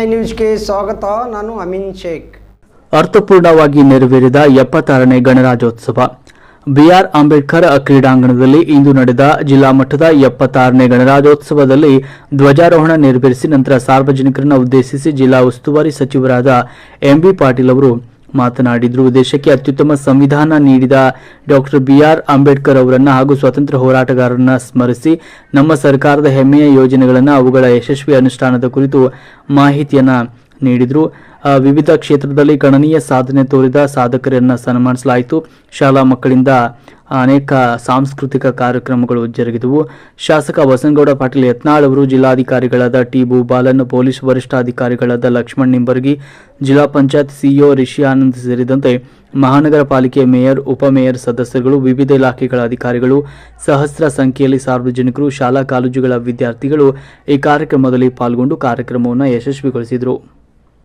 I ನ್ಯೂಸ್ಗೆ ಸ್ವಾಗತ, ನಾನು ಅಮಿನ್ ಶೇಖ್. ಅರ್ಥಪೂರ್ಣವಾಗಿ ನೆರವೇರಿದ ಎಪ್ಪತ್ತಾರನೇ ಗಣರಾಜ್ಯೋತ್ಸವ. ಬಿಆರ್ ಅಂಬೇಡ್ಕರ್ ಕ್ರೀಡಾಂಗಣದಲ್ಲಿ ಇಂದು ನಡೆದ ಜಿಲ್ಲಾ ಮಟ್ಟದ ಎಪ್ಪತ್ತಾರನೇ ಗಣರಾಜ್ಯೋತ್ಸವದಲ್ಲಿ ಧ್ವಜಾರೋಹಣ ನೆರವೇರಿಸಿ ನಂತರ ಸಾರ್ವಜನಿಕರನ್ನು ಉದ್ದೇಶಿಸಿ ಜಿಲ್ಲಾ ಉಸ್ತುವಾರಿ ಸಚಿವರಾದ ಎಂಬಿ ಪಾಟೀಲ್ ಅವರು ಮಾತನಾಡಿದರು. ದೇಶಕ್ಕೆ ಅತ್ಯುತ್ತಮ ಸಂವಿಧಾನ ನೀಡಿದ ಡಾಕ್ಟರ್ ಬಿಆರ್ ಅಂಬೇಡ್ಕರ್ ಅವರನ್ನ ಹಾಗೂ ಸ್ವಾತಂತ್ರ್ಯ ಹೋರಾಟಗಾರರನ್ನ ಸ್ಮರಿಸಿ ನಮ್ಮ ಸರ್ಕಾರದ ಹೆಮ್ಮೆಯ ಯೋಜನೆಗಳನ್ನು ಅವುಗಳ ಯಶಸ್ವಿ ಅನುಷ್ಠಾನದ ಕುರಿತು ಮಾಹಿತಿಯನ್ನ ನೀಡಿದರು. ವಿವಿಧ ಕ್ಷೇತ್ರದಲ್ಲಿ ಗಣನೀಯ ಸಾಧನೆ ತೋರಿದ ಸಾಧಕರನ್ನ ಸನ್ಮಾನಿಸಲಾಯಿತು. ಶಾಲಾ ಮಕ್ಕಳಿಂದ ಅನೇಕ ಸಾಂಸ್ಕೃತಿಕ ಕಾರ್ಯಕ್ರಮಗಳು ಜರುಗಿದವು. ಶಾಸಕ ಬಸನಗೌಡ ಪಾಟೀಲ್ ಯತ್ನಾಳ್ ಅವರು ಜಿಲ್ಲಾಧಿಕಾರಿಗಳಾದ ಟಿ ಭೂಬಾಲನ್ ಪೊಲೀಸ್ ವರಿಷ್ಠಾಧಿಕಾರಿಗಳಾದ ಲಕ್ಷ್ಮಣ್ ನಿಂಬರ್ಗಿ, ಜಿಲ್ಲಾ ಪಂಚಾಯತ್ ಸಿಇಒ ರಿಷಿ ಆನಂದ್ ಸೇರಿದಂತೆ ಮಹಾನಗರ ಪಾಲಿಕೆ ಮೇಯರ್ ಉಪಮೇಯರ್ ಸದಸ್ಯರುಗಳು, ವಿವಿಧ ಇಲಾಖೆಗಳ ಅಧಿಕಾರಿಗಳು, ಸಹಸ್ರ ಸಂಖ್ಯೆಯಲ್ಲಿ ಸಾರ್ವಜನಿಕರು, ಶಾಲಾ ಕಾಲೇಜುಗಳ ವಿದ್ಯಾರ್ಥಿಗಳು ಈ ಕಾರ್ಯಕ್ರಮದಲ್ಲಿ ಪಾಲ್ಗೊಂಡು ಕಾರ್ಯಕ್ರಮವನ್ನು ಯಶಸ್ವಿಗೊಳಿಸಿದರು.